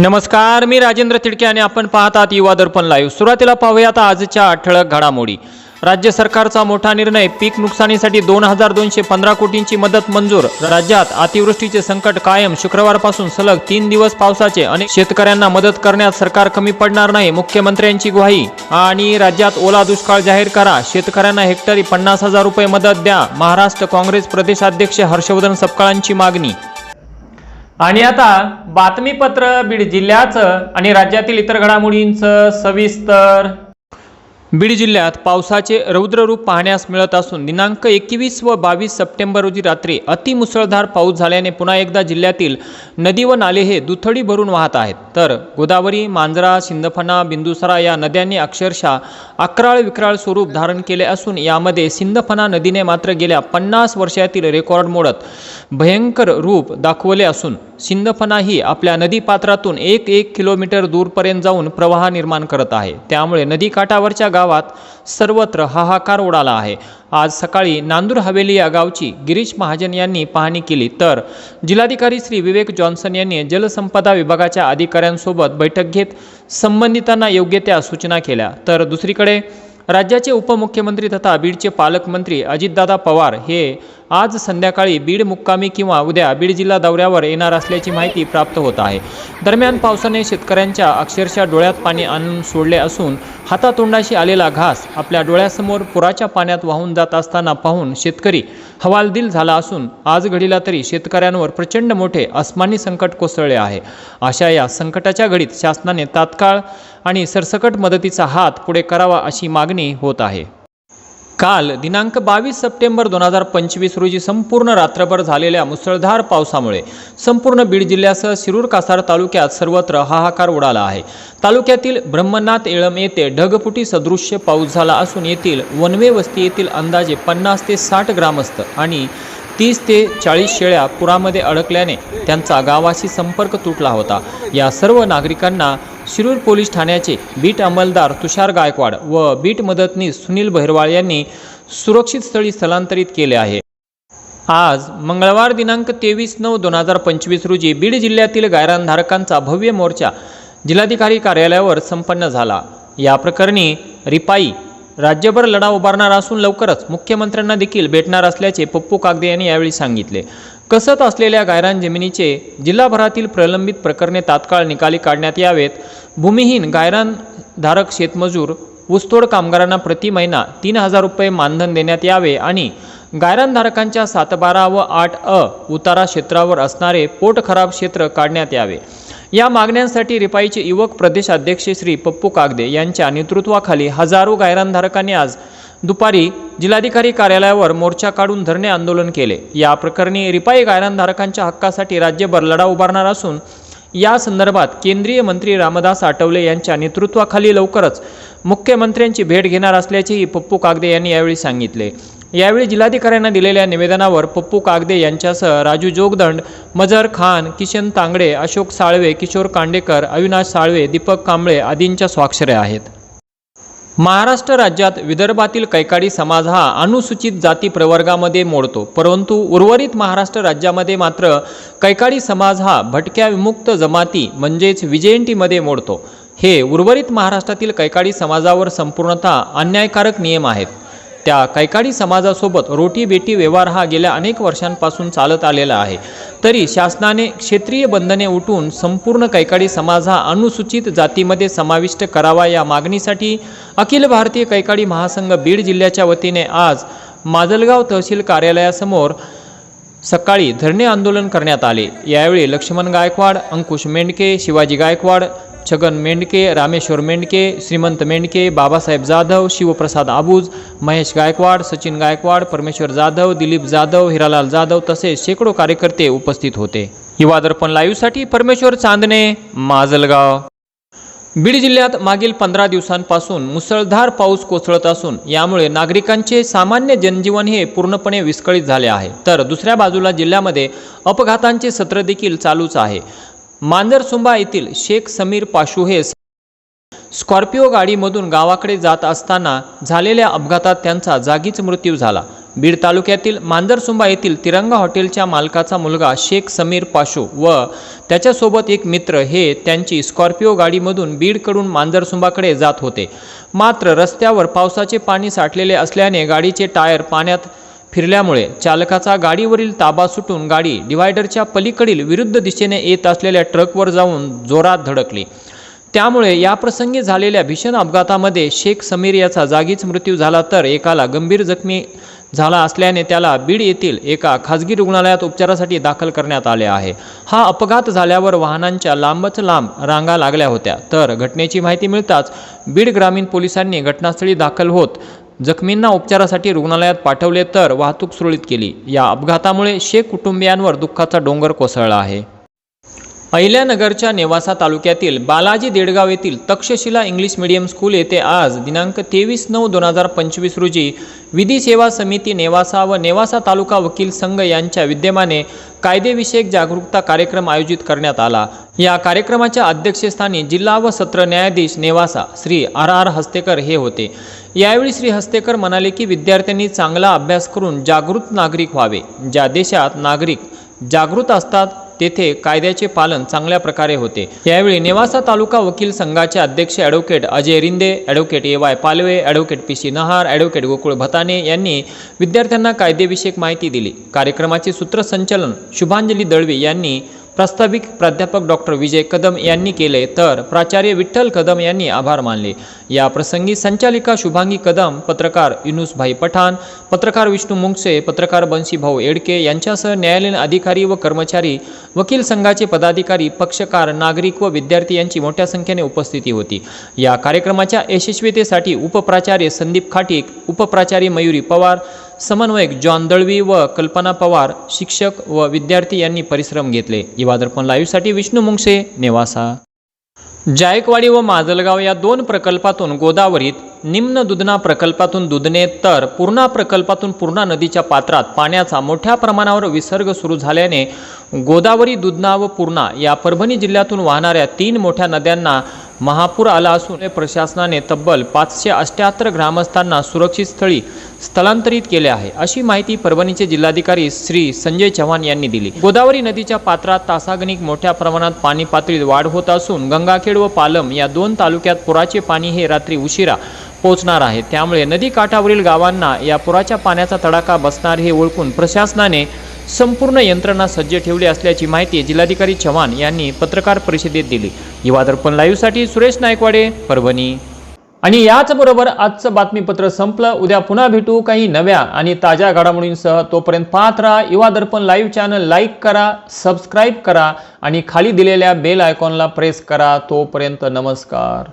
नमस्कार मी राजेंद्र तिडके आणि आपण पाहतात युवा दर्पण लाईव्ह सुरुवातीला पाहूयात आजच्या ठळक घडामोडी. राज्य सरकारचा मोठा निर्णय पीक नुकसानीसाठी दोन हजार दोनशे पंधरा कोटींची मदत मंजूर. राज्यात अतिवृष्टीचे संकट कायम शुक्रवारपासून सलग तीन दिवस पावसाचे अनेक शेतकऱ्यांना मदत करण्यात सरकार कमी पडणार नाही मुख्यमंत्र्यांची ग्वाही. आणि राज्यात ओला दुष्काळ जाहीर करा शेतकऱ्यांना हेक्टरी पन्नास हजार रुपये मदत द्या महाराष्ट्र काँग्रेस प्रदेशाध्यक्ष हर्षवर्धन सपकाळांची मागणी. आणि आता बातमीपत्र बीड जिल्ह्याचं आणि राज्यातील इतर घडामोडींचं सविस्तर बीड जिल्ह्यात पावसाचे रौद्ररूप पाहण्यास मिळत असून दिनांक एकवीस व बावीस सप्टेंबर रोजी रात्री अतिमुसळधार पाऊस झाल्याने पुन्हा एकदा जिल्ह्यातील नदी व नाले हे दुथडी भरून वाहत आहेत. तर गोदावरी मांजरा सिंदफणा बिंदुसरा या नद्यांनी अक्षरशः अकराळ विक्राळ स्वरूप धारण केले असून यामध्ये सिंदफणा नदीने मात्र गेल्या पन्नास वर्षातील रेकॉर्ड मोडत भयंकर रूप दाखवले असून सिंदफणा ही आपल्या नदीपात्रातून एक एक किलोमीटर दूरपर्यंत जाऊन प्रवाह निर्माण करत आहे. त्यामुळे नदीकाठावरच्या गावात सर्वत्र हाहाकार उडाला आहे. आज सकाळी नांदूर हवेली या गावची गिरीश महाजन यांनी पाहणी केली. तर जिल्हाधिकारी श्री विवेक जॉन्सन यांनी जलसंपदा विभागाच्या अधिकाऱ्यांसोबत बैठक घेत संबंधितांना योग्य त्या सूचना केल्या. तर दुसरीकडे राज्याचे उपमुख्यमंत्री तथा बीडचे पालकमंत्री अजितदादा पवार हे आज संध्याकाळी बीड मुक्कामी किंवा उद्या बीड जिल्हा दौऱ्यावर येणार असल्याची माहिती प्राप्त होत आहे. दरम्यान पावसाने शेतकऱ्यांच्या अक्षरशः डोळ्यात पाणी आणून सोडले असून हातातोंडाशी आलेला घास आपल्या डोळ्यासमोर पुराच्या पाण्यात वाहून जात असताना पाहून शेतकरी हवालदिल झाला असून आज घडीला तरी शेतकऱ्यांवर प्रचंड मोठे अस्मानी संकट कोसळले आहे. अशा या संकटाच्या घडीत शासनाने तात्काळ आणि सरसकट मदतीचा हात पुढे करावा अशी मागणी होत आहे. काल दिनांक बावीस सप्टेंबर दोन हजार पंचवीस रोजी संपूर्ण रात्रभर झालेल्या मुसळधार पावसामुळे संपूर्ण बीड जिल्ह्यासह शिरूर कासार तालुक्यात सर्वत्र हाहाकार उडाला आहे. तालुक्यातील ब्रह्मनाथ येळम येथे ढगफुटी सदृश्य पाऊस झाला असून येथील वनवे वस्ती येथील अंदाजे पन्नास ते साठ ग्रामस्थ आणि तीस ते चाळीस शेळ्या पुरामध्ये अडकल्याने त्यांचा गावाशी संपर्क तुटला होता. या सर्व नागरिकांना शिरूर पोलीस ठाण्याचे बीट अंमलदार तुषार गायकवाड व बीट मदतनीस सुनील बहिरवाळ यांनी सुरक्षित स्थळी स्थलांतरित केले आहे. आज मंगळवार दिनांक तेवीस नऊ दोन हजार पंचवीस रोजी बीड जिल्ह्यातील गायरानधारकांचा भव्य मोर्चा जिल्हाधिकारी कार्यालयावर संपन्न झाला. या प्रकरणी रिपाई राज्यभर लढा उभारणार असून लवकरच मुख्यमंत्र्यांना देखील भेटणार असल्याचे पप्पू कागदे यांनी यावेळी सांगितले. कसत असलेल्या गायरान जमिनीचे जिल्हाभरातील प्रलंबित प्रकरणे तात्काळ निकाली काढण्यात यावेत. भूमिहीन गायरान धारक शेतमजूर ऊसतोड कामगारांना प्रति महिना तीन हजार रुपये मानधन देण्यात यावे आणि गायरानधारकांच्या सातबारा व आठ अ उतारा क्षेत्रावर असणारे पोट खराब क्षेत्र काढण्यात यावे. या मागण्यांसाठी रिपाईचे युवक प्रदेशाध्यक्ष श्री पप्पू कागदे यांच्या नेतृत्वाखाली हजारो गायरानधारकांनी आज दुपारी जिल्हाधिकारी कार्यालयावर मोर्चा काढून धरणे आंदोलन केले. या प्रकरणी रिपाई गायरानधारकांच्या हक्कासाठी राज्यभर लढा उभारणार असून या संदर्भात केंद्रीय मंत्री रामदास आठवले यांच्या नेतृत्वाखाली लवकरच मुख्यमंत्र्यांची भेट घेणार असल्याचेही पप्पू कागदे यांनी यावेळी सांगितले. यावेळी जिल्हाधिकाऱ्यांना दिलेल्या निवेदनावर पप्पू कागदे यांच्यासह राजू जोगदंड मजर खान किशन तांगडे अशोक साळवे किशोर कांडेकर अविनाश साळवे दीपक कांबळे आदींच्या स्वाक्षऱ्या आहेत. महाराष्ट्र राज्यात विदर्भातील कैकाडी समाज हा अनुसूचित जाती प्रवर्गामध्ये मोडतो. परंतु उर्वरित महाराष्ट्र राज्यामध्ये मात्र कैकाडी समाज हा भटक्या विमुक्त जमाती म्हणजेच विजयंतीमध्ये मोडतो. हे उर्वरित महाराष्ट्रातील कैकाडी समाजावर संपूर्णतः अन्यायकारक नियम आहेत. त्या कैकाडी समाजासोबत रोटी बेटी व्यवहार हा गेल्या अनेक वर्षांपासून चालत आलेला आहे. तरी शासनाने क्षेत्रीय बंधने उठून संपूर्ण कैकाडी समाज हा अनुसूचित जातीमध्ये समाविष्ट करावा या मागणीसाठी अखिल भारतीय कैकाडी महासंघ बीड जिल्ह्याच्या वतीने आज माजलगाव तहसील कार्यालयासमोर सकाळी धरणे आंदोलन करण्यात आले. यावेळी लक्ष्मण गायकवाड अंकुश मेंढके शिवाजी गायकवाड छगन मेंडके रामेश्वर मेंढके श्रीमंत मेंढके बाबासाहेब जाधव शिवप्रसाद आबूज महेश गायकवाड सचिन गायकवाड परमेश्वर जाधव दिलीप जाधव हिरालाल जाधव तसेच शेकडो कार्यकर्ते उपस्थित होते. युवा दर्पण लाईव्हसाठी परमेश्वर चांदणे माजलगाव. बीड जिल्ह्यात मागील पंधरा दिवसांपासून मुसळधार पाऊस कोसळत असून यामुळे नागरिकांचे सामान्य जनजीवन हे पूर्णपणे विस्कळीत झाले आहे. तर दुसऱ्या बाजूला जिल्ह्यामध्ये अपघातांचे सत्र देखील चालूच आहे. मांजरसुंबा येथील शेख समीर पाशू हे स्कॉर्पिओ गाडीमधून गावाकडे जात असताना झालेल्या अपघातात त्यांचा जागीच मृत्यू झाला. बीड तालुक्यातील मांजरसुंबा येथील तिरंगा हॉटेलच्या मालकाचा मुलगा शेख समीर पाशो व त्याच्यासोबत एक मित्र हे त्यांची स्कॉर्पिओ गाडीमधून बीडकडून मांजरसुंबाकडे जात होते. मात्र रस्त्यावर पावसाचे पाणी साठलेले असल्याने गाडीचे टायर पाण्यात फिरल्यामुळे चालकाचा गाडीवरील ताबा सुटून गाडी डिवायडरच्या पलीकडील विरुद्ध दिशेने येत असलेल्या ट्रकवर जाऊन जोरात धडकली. त्यामुळे याप्रसंगी झालेल्या भीषण अपघातामध्ये शेख समीर याचा जागीच मृत्यू झाला तर एकाला गंभीर जखमी झाला असल्याने त्याला बीड येथील एका खाजगी रुग्णालयात उपचारासाठी दाखल करण्यात आले आहे. हा अपघात झाल्यावर वाहनांच्या लांबच लांब रांगा लागल्या होत्या. तर घटनेची माहिती मिळताच बीड ग्रामीण पोलिसांनी घटनास्थळी दाखल होत जखमींना उपचारासाठी रुग्णालयात पाठवले तर वाहतूक सुरळीत केली. या अपघातामुळे शेख कुटुंबियांवर दुःखाचा डोंगर कोसळला आहे. अहिल्यानगरच्या नेवासा तालुक्यातील बालाजी देडगाव येथील तक्षशिला इंग्लिश मीडियम स्कूल येथे आज दिनांक तेवीस नऊ दोन हजार पंचवीस रोजी विधी सेवा समिती नेवासा व नेवासा तालुका वकील संघ यांच्या विद्यमाने कायदेविषयक जागरूकता कार्यक्रम आयोजित करण्यात आला. या कार्यक्रमाच्या अध्यक्षस्थानी जिल्हा व सत्र न्यायाधीश नेवासा श्री आर आर हस्तेकर हे होते. यावेळी श्री हस्तेकर म्हणाले की विद्यार्थ्यांनी चांगला अभ्यास करून जागृत नागरिक व्हावे. ज्या देशात नागरिक जागृत असतात तेथे कायद्याचे पालन चांगल्या प्रकारे होते. यावेळी नेवासा तालुका वकील संघाचे अध्यक्ष advocate Ajay Rinde advocate A Y Palve advocate P C Nahar advocate Gokul Bhatane यांनी विद्यार्थ्यांना कायदेविषयक माहिती दिली. कार्यक्रमाचे सूत्रसंचलन शुभांजली दळवे यांनी प्रास्ताविक प्राध्यापक डॉक्टर विजय कदम यांनी केले तर प्राचार्य विठ्ठल कदम यांनी आभार मानले. या प्रसंगी संचालिका शुभांगी कदम पत्रकार युनुसभाई पठाण पत्रकार विष्णू मुंगसे पत्रकार बंशीभाऊ एडके यांच्यासह न्यायालयीन अधिकारी व कर्मचारी वकील संघाचे पदाधिकारी पक्षकार नागरिक व विद्यार्थी यांची मोठ्या संख्येने उपस्थिती होती. या कार्यक्रमाच्या यशस्वीतेसाठी उपप्राचार्य संदीप खाटीक उपप्राचार्य मयुरी पवार समन्वयक जॉन दळवी व कल्पना पवार शिक्षक व विद्यार्थी यांनी परिश्रम घेतले. युवा लाईव्हसाठी विष्णू मुंगसे नेवासा. जायकवाडी व माजलगाव या दोन प्रकल्पातून गोदावरीत निम्न दुधना प्रकल्पातून दुधने तर पूर्णा प्रकल्पातून पूर्णा नदीच्या पात्रात पाण्याचा मोठ्या प्रमाणावर विसर्ग सुरू झाल्याने गोदावरी दुधना व पूर्णा या परभणी जिल्ह्यातून वाहणाऱ्या तीन मोठ्या नद्यांना महापूर आला असून प्रशासनाने तब्बल पाचशे अष्ट्याहत्तर ग्रामस्थांना सुरक्षित स्थळी स्थलांतरित केले आहे. अशी माहिती परभणीचे जिल्हाधिकारी श्री संजय चव्हाण यांनी दिली. गोदावरी नदीच्या पात्रात तासागणिक मोठ्या प्रमाणात पाणी पातळीत वाढ होत असून गंगाखेड व पालम या दोन तालुक्यात पुराचे पाणी हे रात्री उशिरा पोहोचणार आहे. त्यामुळे नदी काठावरील गावांना या पुराच्या पाण्याचा तडाखा बसणार हे ओळखून प्रशासनाने संपूर्ण यंत्रणा सज्ज ठेवली असल्याची माहिती जिल्हाधिकारी चव्हाण यांनी पत्रकार परिषदेत दिली. युवा दर्पण लाईव्हसाठी सुरेश नायकवाडे परभणी. आणि याचबरोबर आजचं बातमीपत्र संपलं. उद्या पुन्हा भेटू काही नव्या आणि ताज्या घडामोडींसह. तोपर्यंत पाहत राहा Yuva Darpan live channel like करा सबस्क्राईब करा आणि खाली दिलेल्या बेल आयकॉनला प्रेस करा. तोपर्यंत नमस्कार.